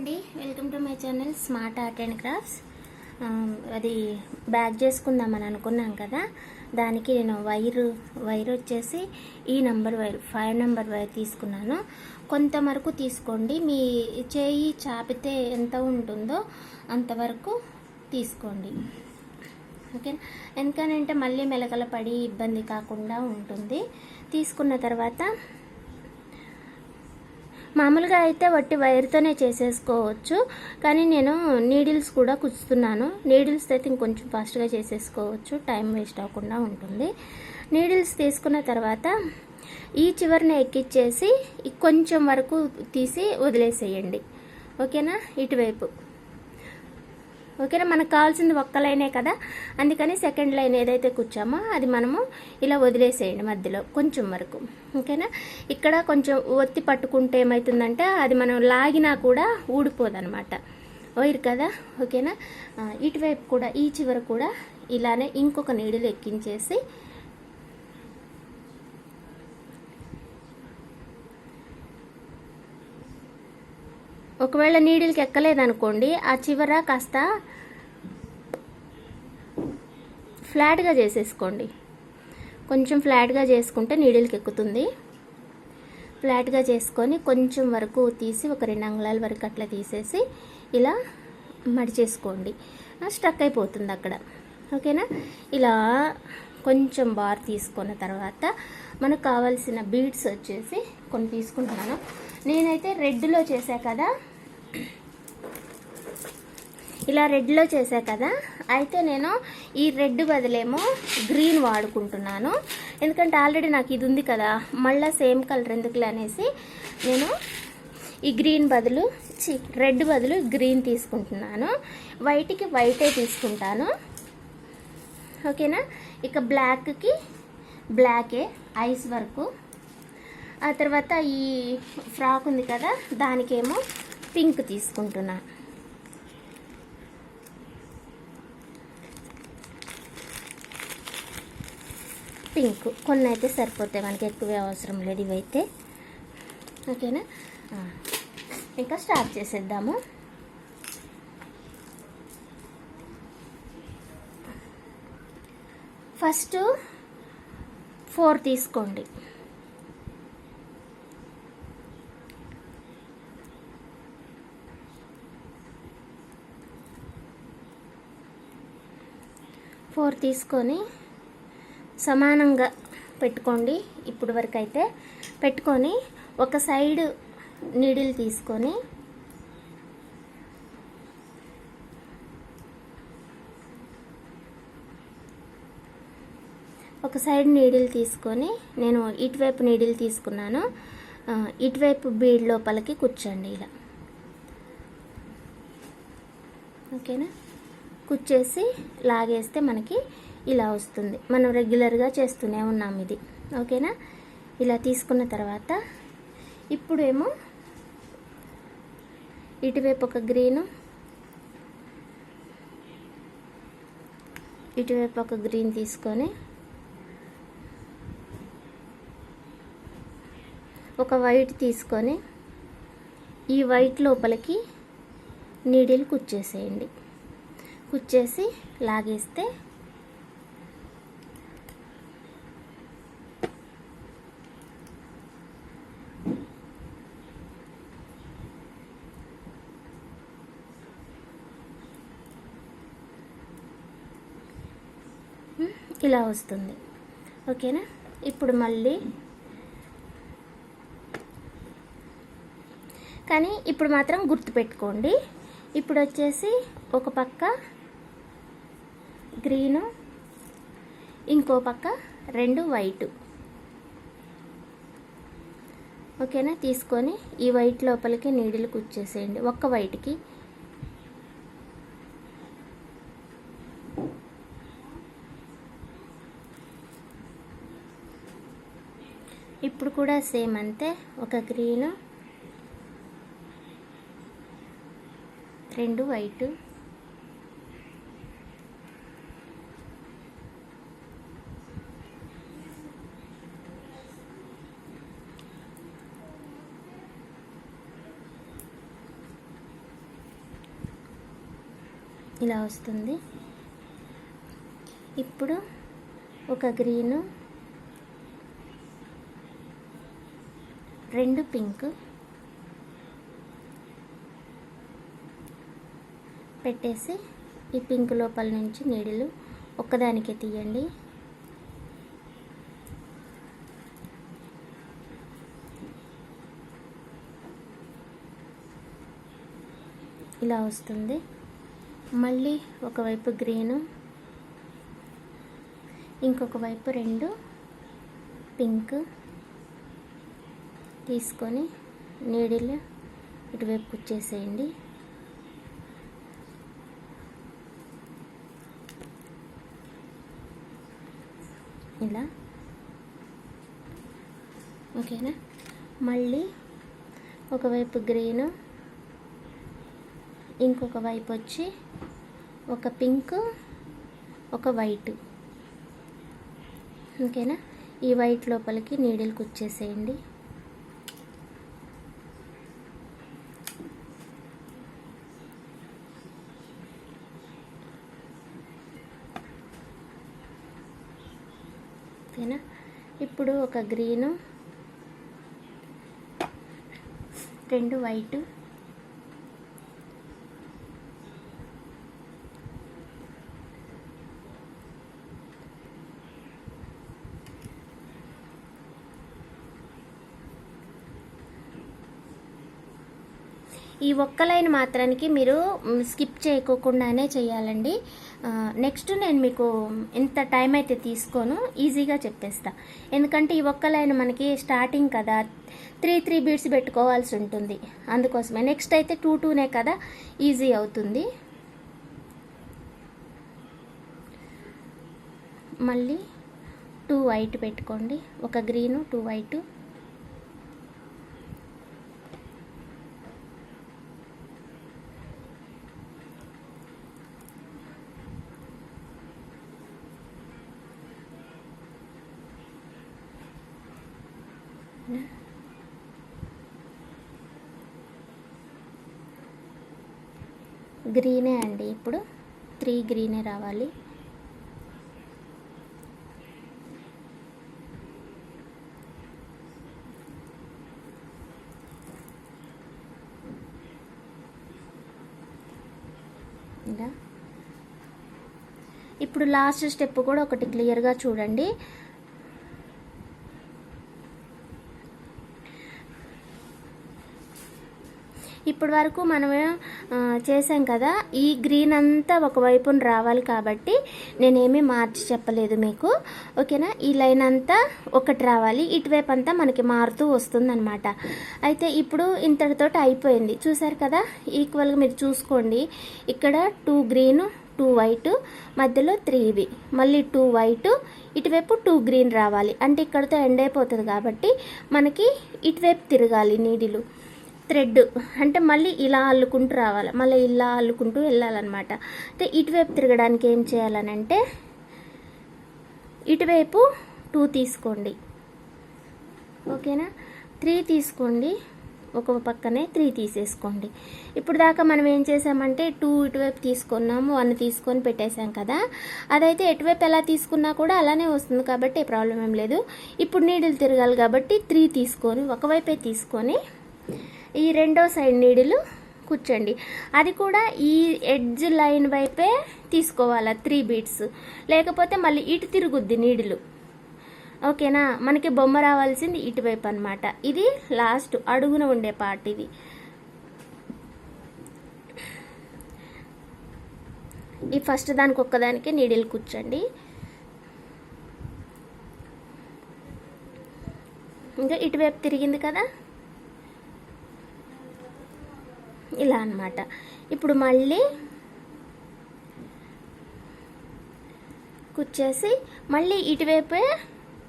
అండి. Welcome to my channel smart art and crafts అది bag చేసుకుందామని అనుకున్నాం కదా. దానికి నేను వైరు వైర్ వచ్చేసి ఈ number wire five number wire తీసుకున్నాను. కొంతవరకు తీసుకోండి. మీ చేయి చాపితే ఎంత ఉంటుందో అంతవరకు తీసుకోండి. ఓకే ఎందుకనంటే మళ్ళీ మెలకల పడి ఇబ్బంది కాకుండా ఉంటుంది. తీసుకున్న తర్వాత మామూలుగా అయితే వట్టి వైర్తోనే చేసేసుకోవచ్చు కానీ నేను నీడిల్స్ కూడా కుచ్చుతున్నాను. నీడిల్స్ అయితే ఇంకొంచెం ఫాస్ట్గా చేసేసుకోవచ్చు టైం వేస్ట్ అవ్వకుండా ఉంటుంది. నీడిల్స్ తీసుకున్న తర్వాత ఈ చివరిని ఎక్కిచ్చేసి కొంచెం వరకు తీసి వదిలేసేయండి. ఓకేనా? ఇటువైపు. ఓకేనా? మనకు కావాల్సింది ఒక్క లైనే కదా? అందుకని సెకండ్ లైన్ ఏదైతే కూర్చామో అది మనము ఇలా వదిలేసేయండి మధ్యలో కొంచెం వరకు. ఓకేనా? ఇక్కడ కొంచెం ఒత్తి పట్టుకుంటే ఏమవుతుందంటే అది మనం లాగినా కూడా ఊడిపోదనమాట. వైర్ కదా? ఓకేనా? ఇటువైపు కూడా ఈ చివర కూడా ఇలానే ఇంకొక నీడిలు ఎక్కించేసి ఒకవేళ నీడిల్కి ఎక్కలేదనుకోండి ఆ చివర కాస్త ఫ్లాట్గా చేసేసుకోండి. కొంచెం ఫ్లాట్గా చేసుకుంటే నీడిల్కి ఎక్కుతుంది ఫ్లాట్గా చేసుకొని కొంచెం వరకు తీసి ఒక రెండు అంగుళాల వరకు అట్లా తీసేసి ఇలా మడిచేసుకోండి స్ట్రక్ అయిపోతుంది అక్కడ. ఓకేనా? ఇలా కొంచెం బార్ తీసుకున్న తర్వాత మనకు కావాల్సిన బీడ్స్ వచ్చేసి కొన్ని తీసుకుంటున్నాను. నేనైతే రెడ్లో చేశా కదా ఇలా రెడ్లో చేసా కదా? అయితే నేను ఈ రెడ్ బదులేమో గ్రీన్ వాడుకుంటున్నాను. ఎందుకంటే ఆల్రెడీ నాకు ఇది ఉంది కదా మళ్ళీ సేమ్ కలర్ ఎందుకులే అనేసి నేను ఈ గ్రీన్ బదులు చి రెడ్ బదులు గ్రీన్ తీసుకుంటున్నాను. వైట్కి వైటే తీసుకుంటాను. ఓకేనా? ఇక బ్లాక్కి బ్లాకే ఐస్ వరకు. ఆ తర్వాత ఈ ఫ్రాక్ ఉంది కదా దానికేమో పింక్ తీసుకుంటున్నా. పింక్. కొన్ని అయితే సరిపోతాయి మనకి ఎక్కువే అవసరం లేదు ఇవైతే. ఓకేనా? ఇంకా స్టార్ట్ చేసేద్దాము. ఫస్ట్ ఫోర్ తీసుకోండి. ఫోర్ తీసుకొని సమానంగా పెట్టుకోండి. ఇప్పుడు వరకు అయితే పెట్టుకొని ఒక సైడ్ నీడిల్ తీసుకొని ఒక సైడ్ నీడిల్ తీసుకొని నేను ఇటువైపు నీడిల్ తీసుకున్నాను. ఇటువైపు బీడ్ లోపలికి కూర్చోండి ఇలా. ఓకేనా? కుచ్చేసి లాగేస్తే మనకి ఇలా వస్తుంది. మనం రెగ్యులర్గా చేస్తూనే ఉన్నాం ఇది. ఓకేనా? ఇలా తీసుకున్న తర్వాత ఇప్పుడేమో ఇటువైపు ఒక గ్రీను ఇటువైపు ఒక గ్రీన్ తీసుకొని ఒక వైట్ తీసుకొని ఈ వైట్ లోపలికి నీడిల్ కుచ్చేసేయండి. కుచ్చేసి లాగేస్తే ఇలా వస్తుంది. ఓకేనా? ఇప్పుడు మళ్ళీ కానీ ఇప్పుడు మాత్రం గుర్తుపెట్టుకోండి. ఇప్పుడు వచ్చేసి ఒక పక్క గ్రీను ఇంకో పక్క రెండు వైటు. ఓకేనా? తీసుకొని ఈ వైట్ లోపలికి నీడిలు కుచ్చేసేయండి. ఒక్క వైట్కి. ఇప్పుడు కూడా సేమ్ అంతే. ఒక గ్రీను రెండు వైటు. ఇలా వస్తుంది. ఇప్పుడు ఒక గ్రీను రెండు పింక్ పెట్టేసి ఈ పింక్ లోపల నుంచి నీడిలు ఒక్కదానికే తీయండి. ఇలా వస్తుంది. మళ్ళీ ఒకవైపు గ్రీను ఇంకొక వైపు రెండు పింక్ తీసుకొని నీడిల్ ఇటువైపు కుచ్చేసేయండి ఇలా. ఓకేనా? మళ్ళీ ఒకవైపు గ్రీను ఇంకొక వైపు వచ్చి ఒక పింక్ ఒక వైట్. ఓకేనా? ఈ వైట్ లోపలికి నీడిల్ కుచ్చేసేయండి ఓకేనా? ఇప్పుడు ఒక గ్రీను రెండు వైటు. ఈ ఒక్క లైన్ మాత్రానికి మీరు స్కిప్ చేయకోకుండానే చేయాలండి. నెక్స్ట్ నేను మీకు ఎంత టైం అయితే తీసుకోను ఈజీగా చెప్పేస్తా. ఎందుకంటే ఈ ఒక్క లైన్ మనకి స్టార్టింగ్ కదా త్రీ త్రీ బీట్స్ పెట్టుకోవాల్సి ఉంటుంది. అందుకోసమే నెక్స్ట్ అయితే టూ టూనే కదా ఈజీ అవుతుంది. మళ్ళీ టూ వైట్ పెట్టుకోండి. ఒక గ్రీను టూ వైటు. గ్రీనే అండి. ఇప్పుడు త్రీ గ్రీనే రావాలి. ఇలా. ఇప్పుడు లాస్ట్ స్టెప్ కూడా ఒకటి క్లియర్గా చూడండి. ఇప్పటి వరకు మనం చేసాం కదా. ఈ గ్రీన్ అంతా ఒక వైపున రావాలి కాబట్టి నేనేమీ మార్చి చెప్పలేదు మీకు. ఓకేనా? ఈ లైన్ అంతా ఒకటి రావాలి. ఇటువైపు అంతా మనకి మారుతూ వస్తుందన్నమాట. అయితే ఇప్పుడు ఇంతటితోటి అయిపోయింది. చూసారు కదా? ఈక్వల్గా మీరు చూసుకోండి. ఇక్కడ టూ గ్రీన్ టూ వైట్ మధ్యలో త్రీ ఇవి. మళ్ళీ టూ వైట్ ఇటువైపు టూ గ్రీన్ రావాలి. అంటే ఇక్కడతో ఎండ్ అయిపోతుంది కాబట్టి మనకి ఇటువైపు తిరగాలి నీడిలు. థ్రెడ్ అంటే మళ్ళీ ఇలా అల్లుకుంటూ రావాలి. మళ్ళీ ఇలా అల్లుకుంటూ వెళ్ళాలన్నమాట. అంటే ఇటువైపు తిరగడానికి ఏం చేయాలనంటే ఇటువైపు టూ తీసుకోండి. ఓకేనా? త్రీ తీసుకోండి. ఒక పక్కనే త్రీ తీసేసుకోండి. ఇప్పుడు దాకా మనం ఏం చేసామంటే టూ ఇటువైపు తీసుకున్నాము వన్ తీసుకొని పెట్టేశాం కదా. అదైతే ఎటువైపు ఎలా తీసుకున్నా కూడా అలానే వస్తుంది కాబట్టి ప్రాబ్లం ఏం లేదు. ఇప్పుడు నీడిల్ తిరగాలి కాబట్టి త్రీ తీసుకొని ఒకవైపే తీసుకొని ఈ రెండో సైడ్ నీడిలు కూర్చోండి. అది కూడా ఈ ఎడ్జ్ లైన్ వైపే తీసుకోవాలి త్రీ బీట్స్. లేకపోతే మళ్ళీ ఇటు తిరుగుద్ది నీడిలు. ఓకేనా? మనకి బొమ్మ రావాల్సింది ఇటువైపు అనమాట ఇది లాస్ట్ అడుగున ఉండే పార్ట్ ఇది. ఈ ఫస్ట్ దానికి ఒక్కదానికి నీడిల్ కూర్చోండి. ఇంకా ఇటువైపు తిరిగింది కదా? ఇలా అన్నమాట. ఇప్పుడు మళ్ళీ కుచ్చేసి మళ్ళీ ఇటువైపే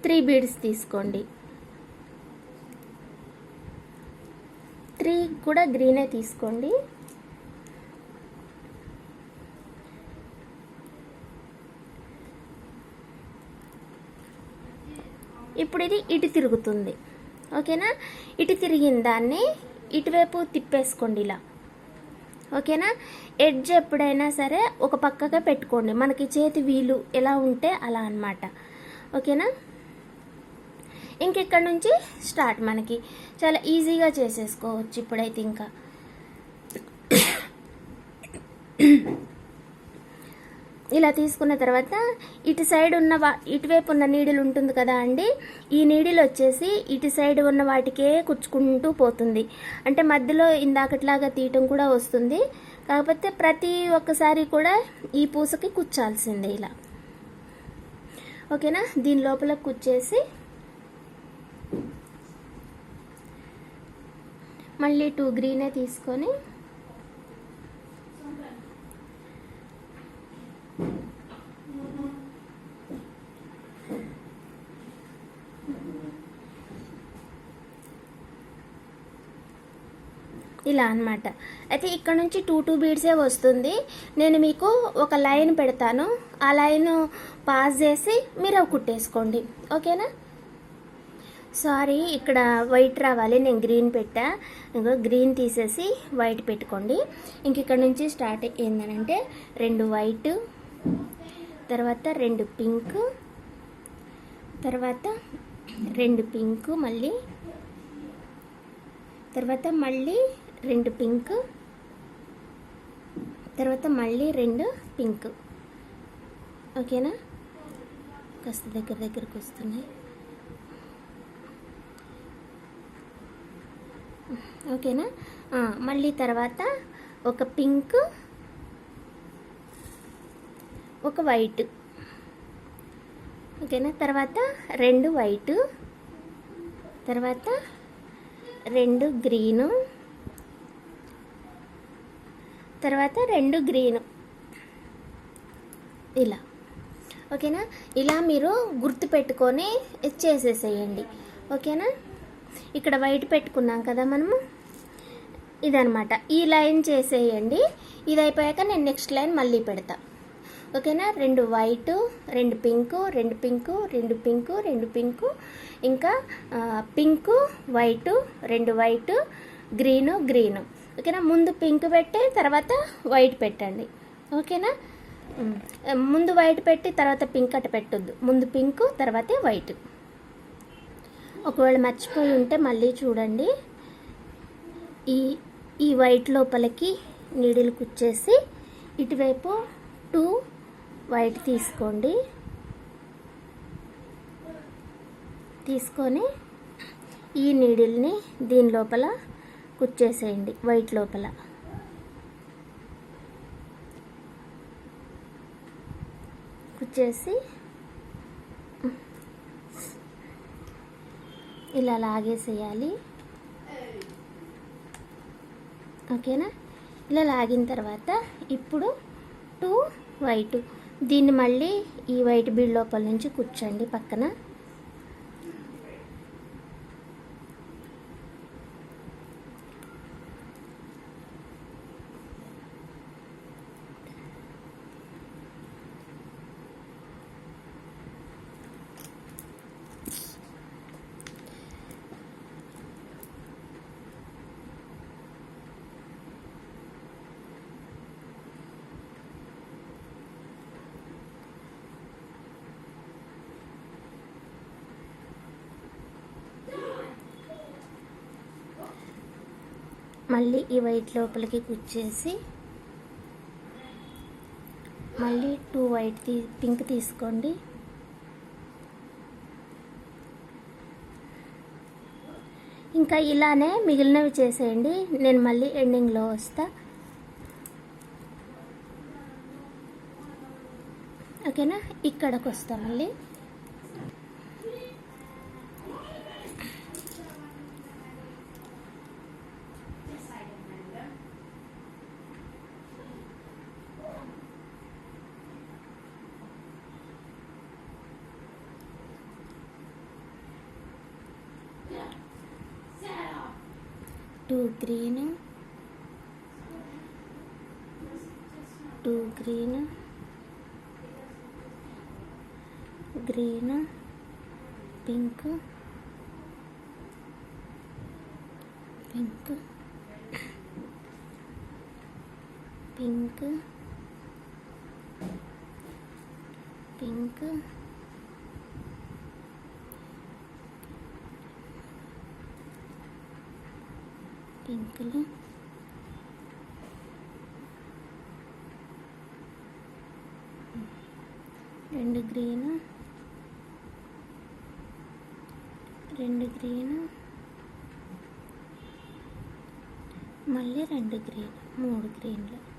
త్రీ బీడ్స్ తీసుకోండి. త్రీ కూడా గ్రీనే తీసుకోండి. ఇప్పుడు ఇది ఇటు తిరుగుతుంది. ఓకేనా? ఇటు తిరిగిన దాన్ని ఇటువైపు తిప్పేసుకోండి ఇలా. ఓకేనా? ఎడ్జ్ ఎప్పుడైనా సరే ఒక పక్కగా పెట్టుకోండి. మనకి చేతి వీలు ఎలా ఉంటే అలా అన్నమాట. ఓకేనా? ఇంకెక్కడి నుంచి స్టార్ట్ మనకి. చాలా ఈజీగా చేసేసుకోవచ్చు ఇప్పుడైతే ఇంకా. ఇలా తీసుకున్న తర్వాత ఇటు సైడ్ ఉన్న వా ఇటువైపు ఉన్న నీడిల్ ఉంటుంది కదా అండి ఈ నీడిల్ వచ్చేసి ఇటు సైడ్ ఉన్న వాటికే కుచ్చుకుంటూ పోతుంది. అంటే మధ్యలో ఇందాకట్లాగా తీయటం కూడా వస్తుంది. కాకపోతే ప్రతి ఒక్కసారి కూడా ఈ పూసకి కుచ్చాల్సిందే ఇలా. ఓకేనా? దీని లోపల కుచ్చేసి మళ్ళీ టూ గ్రీనే తీసుకొని ఇలా అనమాట అయితే ఇక్కడ నుంచి టూ టూ బీడ్సే వస్తుంది. నేను మీకు ఒక లైన్ పెడతాను. ఆ లైన్ పాస్ చేసి మీరు అవి కుట్టేసుకోండి. ఓకేనా? సారీ ఇక్కడ వైట్ రావాలి. నేను గ్రీన్ పెట్టా. ఇంకో గ్రీన్ తీసేసి వైట్ పెట్టుకోండి. ఇంక ఇక్కడ నుంచి స్టార్ట్ ఏంటంటే రెండు వైట్ తర్వాత రెండు పింక్ తర్వాత రెండు పింక్ మళ్ళీ తర్వాత మళ్ళీ రెండు పింక్ తర్వాత మళ్ళీ రెండు పింక్. ఓకేనా? కాస్త దగ్గర దగ్గరకు వస్తున్నాయి. ఓకేనా? మళ్ళీ తర్వాత ఒక పింక్ ఒక వైట్. ఓకేనా? తర్వాత రెండు వైట్ తర్వాత రెండు గ్రీను తర్వాత రెండు గ్రీను. ఇలా. ఓకేనా? ఇలా మీరు గుర్తు పెట్టుకొని చేసేసేయండి. ఓకేనా? ఇక్కడ వైట్ పెట్టుకున్నాం కదా మనము? ఇదనమాట ఈ లైన్ చేసేయండి. ఇది అయిపోయాక నేను నెక్స్ట్ లైన్ మళ్ళీ పెడతా. ఓకేనా? రెండు వైట్ రెండు పింకు రెండు పింకు రెండు పింకు రెండు పింకు. ఇంకా పింకు వైటు రెండు వైటు గ్రీను గ్రీను. ఓకేనా? ముందు పింక్ పెట్టి తర్వాత వైట్ పెట్టండి. ఓకేనా? ముందు వైట్ పెట్టి తర్వాత పింక్ అట్ట పెట్టొద్దు. ముందు పింక్ తర్వాతే వైట్. ఒకవేళ మర్చిపోయి ఉంటే మళ్ళీ చూడండి. ఈ ఈ వైట్ లోపలికి నీడిల్ కుచ్చేసి ఇటువైపు టూ వైట్ తీసుకోండి. తీసుకొని ఈ నీడిల్ని దీని లోపల కుచ్చేసేయండి వైట్ లోపల. కుచ్చేసి ఇలా లాగేసేయాలి. ఓకేనా? ఇలా లాగిన తర్వాత ఇప్పుడు టూ వైట్. దీన్ని మళ్ళీ ఈ వైట్ బీడ్ లోపల నుంచి కూర్చోండి పక్కన. మళ్ళీ ఈ వైట్ లోపలికి కుచ్చేసి మళ్ళీ టూ వైట్ తీ పింక్ తీసుకోండి. ఇంకా ఇలానే మిగిలినవి చేసేయండి. నేను మళ్ళీ ఎండింగ్లో వస్తా. ఓకేనా? ఇక్కడికి వస్తా మళ్ళీ. Two green. Two green. Green. Pink. Pink. Pink. Pink. పింకులు. రెండు గ్రీన్. రెండు గ్రీన్. మళ్ళీ రెండు గ్రీన్. మూడు గ్రీన్లు.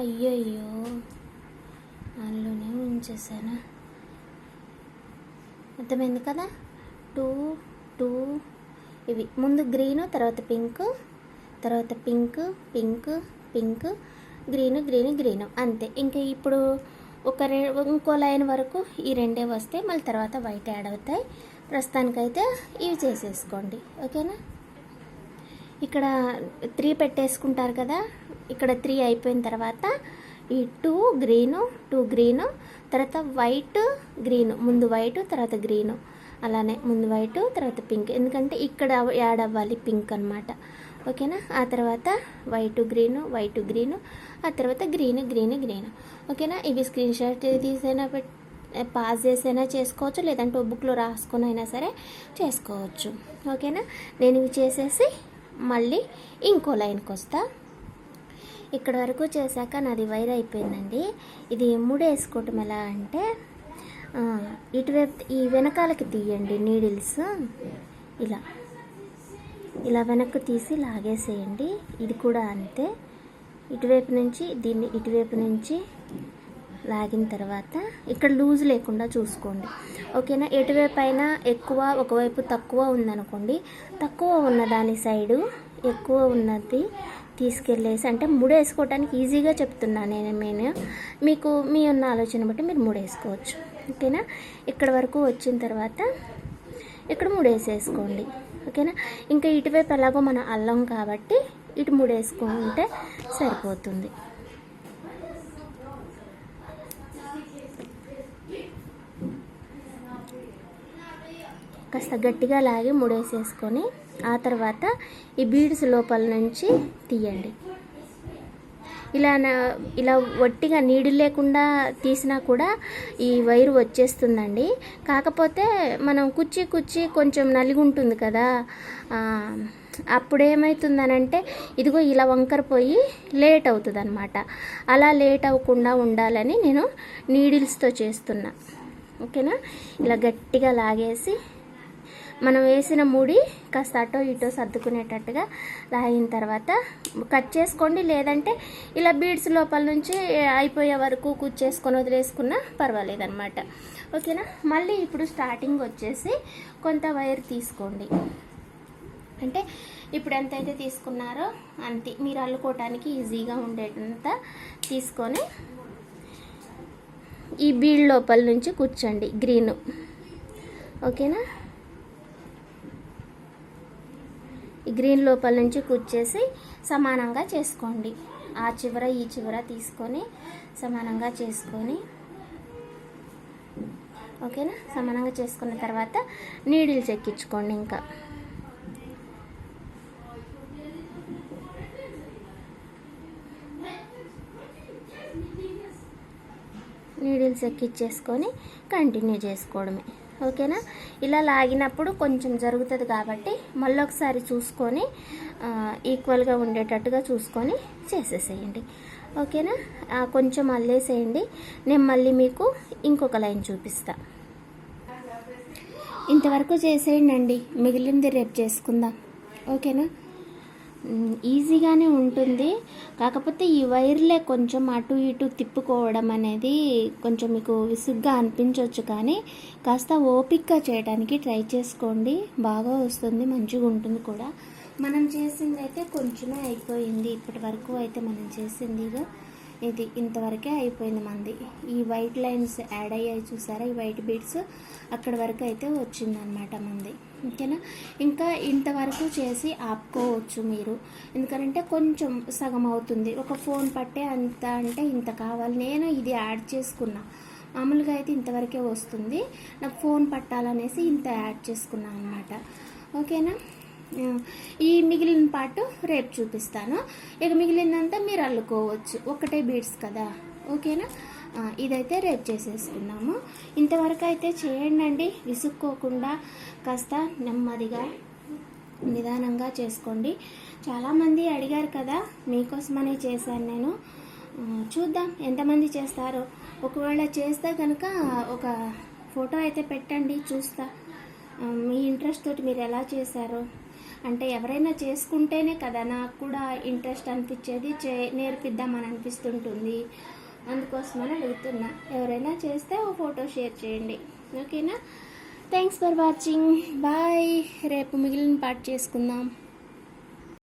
అయ్యయ్యో. అందులోనే ఉంచేసాను అర్థమైంది కదా? Two two. ఇవి. ముందు గ్రీను తర్వాత పింక్ తర్వాత pink pink pink. Green green green. అంతే. ఇంకా ఇప్పుడు ఒక రె ఇంకో లైన్ వరకు ఈ రెండే వస్తే మళ్ళీ తర్వాత వైట్ యాడ్ అవుతాయి. ప్రస్తుతానికైతే ఇవి చేసేసుకోండి. ఓకేనా? ఇక్కడ త్రీ పెట్టేసుకుంటారు కదా? ఇక్కడ త్రీ అయిపోయిన తర్వాత ఈ టూ గ్రీను టూ గ్రీను తర్వాత వైట్ గ్రీను ముందు వైట్ తర్వాత గ్రీను అలానే ముందు వైట్ తర్వాత పింక్ ఎందుకంటే ఇక్కడ యాడ్ అవ్వాలి పింక్ అనమాట ఓకేనా ఆ తర్వాత వైట్ గ్రీను వైట్ గ్రీను ఆ తర్వాత గ్రీన్ గ్రీన్ గ్రీన్ ఓకేనా ఇవి స్క్రీన్ షాట్ తీసైనా పాస్ చేసైనా చేసుకోవచ్చు లేదంటే బుక్లో రాసుకొని అయినా సరే చేసుకోవచ్చు. ఓకేనా నేను ఇవి చేసేసి మళ్ళీ ఇంకో లైన్కి వస్తాను ఇక్కడ వరకు చేశాక నాది వైర్ అయిపోయిందండి. ఇది ముడి వేసుకోవటం ఎలా అంటే ఇటువైపు ఈ వెనకాలకి తీయండి నీడిల్స్. ఇలా. ఇలా వెనక్కి తీసి లాగేసేయండి. ఇది కూడా అంతే. ఇటువైపు నుంచి దీన్ని ఇటువైపు నుంచి లాగిన తర్వాత ఇక్కడ లూజ్ లేకుండా చూసుకోండి. ఓకేనా? ఎటువైపు అయినా ఎక్కువ ఒకవైపు తక్కువ ఉందనుకోండి తక్కువ ఉన్న దాని సైడు ఎక్కువ ఉన్నది తీసుకెళ్ళేసి అంటే మూడు వేసుకోవటానికి ఈజీగా చెప్తున్నాను నేను నేను మీకు మీ ఉన్న ఆలోచన బట్టి మీరు మూడు వేసుకోవచ్చు ఓకేనా? ఇక్కడ వరకు వచ్చిన తర్వాత ఇక్కడ మూడు వేసేసుకోండి ఓకేనా? ఇంకా ఇటువైపు ఎలాగో మనం అల్లం కాబట్టి ఇటు మూడు వేసుకుంటే సరిపోతుంది. కాస్త గట్టిగా లాగి ముడేసేసుకొని ఆ తర్వాత ఈ బీడ్స్ లోపల నుంచి తీయండి. ఇలా ఇలా వట్టిగా నీడు లేకుండా తీసినా కూడా ఈ వైరు వచ్చేస్తుందండి. కాకపోతే మనం కుచ్చి కుచ్చి కొంచెం నలిగి ఉంటుంది కదా అప్పుడు ఏమవుతుందనంటే ఇదిగో ఇలా వంకర పోయి లేట్ అవుతుంది అనమాట అలా లేట్ అవ్వకుండా ఉండాలని నేను నీడిల్స్తో చేస్తున్నా. ఓకేనా? ఇలా గట్టిగా లాగేసి మనం వేసిన ముడి కాస్త అటో ఇటో సర్దుకునేటట్టుగా లాగిన తర్వాత కట్ చేసుకోండి. లేదంటే ఇలా బీడ్స్ లోపల నుంచి అయిపోయే వరకు కుచ్చేసుకొని వదిలేసుకున్నా పర్వాలేదన్నమాట. ఓకేనా? మళ్ళీ ఇప్పుడు స్టార్టింగ్ వచ్చేసి కొంత వైర్ తీసుకోండి. అంటే ఇప్పుడు ఎంతైతే తీసుకున్నారో అంతే. మీరు అల్లుకోవటానికి ఈజీగా ఉండేటంత తీసుకొని ఈ బీడ్ లోపల నుంచి కూర్చోండి గ్రీన్. ఓకేనా ఈ గ్రీన్ లోపల నుంచి కుచ్చేసి సమానంగా చేసుకోండి. ఆ చివర ఈ చివర తీసుకొని సమానంగా చేసుకొని ఓకేనా? సమానంగా చేసుకున్న తర్వాత నీడిల్స్ ఎక్కించుకోండి ఇంకా. నీడిల్స్ ఎక్కిచ్చేసుకొని కంటిన్యూ చేసుకోవడమే. ఓకేనా? ఇలా లాగినప్పుడు కొంచెం జరుగుతుంది కాబట్టి మళ్ళీ ఒకసారి చూసుకొని ఈక్వల్గా ఉండేటట్టుగా చూసుకొని చేసేసేయండి. ఓకేనా? కొంచెం అల్లేసేయండి. నేను మళ్ళీ మీకు ఇంకొక లైన్ చూపిస్తా. ఇంతవరకు చేసేయండి అండి మిగిలింది రేపు చేసుకుందాం. ఓకేనా? ఈజీగానే ఉంటుంది. కాకపోతే ఈ వైర్లే కొంచెం అటు ఇటు తిప్పుకోవడం అనేది కొంచెం మీకు విసుగ్గా అనిపించవచ్చు కానీ కాస్త ఓపిక్గా చేయడానికి ట్రై చేసుకోండి. బాగా వస్తుంది మంచిగా ఉంటుంది కూడా. మనం చేసింది అయితే కొంచెమే అయిపోయింది. ఇప్పటి వరకు అయితే మనం చేసింది ఇది ఇంతవరకే అయిపోయింది మంది. ఈ వైట్ లైన్స్ యాడ్ అయ్యాయి చూసారా? ఈ వైట్ బీడ్స్ అక్కడి వరకు అయితే వచ్చిందనమాట మంది. ఓకేనా? ఇంకా ఇంతవరకు చేసి ఆపుకోవచ్చు మీరు. ఎందుకంటే కొంచెం సగం అవుతుంది. ఒక ఫోన్ పట్టే అంత అంటే ఇంత కావాలి. నేను ఇది యాడ్ చేసుకున్నా. మామూలుగా అయితే ఇంతవరకే వస్తుంది. నాకు ఫోన్ పట్టాలనేసి ఇంత యాడ్ చేసుకున్నాను అనమాట ఓకేనా? ఈ మిగిలిన పాటు రేపు చూపిస్తాను. ఇక మిగిలిందంతా మీరు అల్లుకోవచ్చు. ఒకటే బీడ్స్ కదా. ఓకేనా? ఇదైతే రేపు చేసేసుకున్నాము. ఇంతవరకు అయితే చేయండి విసుక్కోకుండా కాస్త నెమ్మదిగా నిదానంగా చేసుకోండి. చాలామంది అడిగారు కదా మీకోసమనే చేశాను నేను. చూద్దాం ఎంతమంది చేస్తారో. ఒకవేళ చేస్తే కనుక ఒక ఫోటో అయితే పెట్టండి చూస్తా. మీ ఇంట్రెస్ట్ తోటి మీరు ఎలా చేశారో. అంటే ఎవరైనా చేసుకుంటేనే కదా నాకు కూడా ఇంట్రెస్ట్ అనిపించేది చే నేర్పిద్దామని అనిపిస్తుంటుంది. అందుకోసమని అడుగుతున్నా. ఎవరైనా చేస్తే ఓ ఫోటో షేర్ చేయండి. ఓకేనా? థ్యాంక్స్ ఫర్ వాచింగ్ బాయ్ రేపు మిగిలిన పార్ట్ చేసుకుందాం.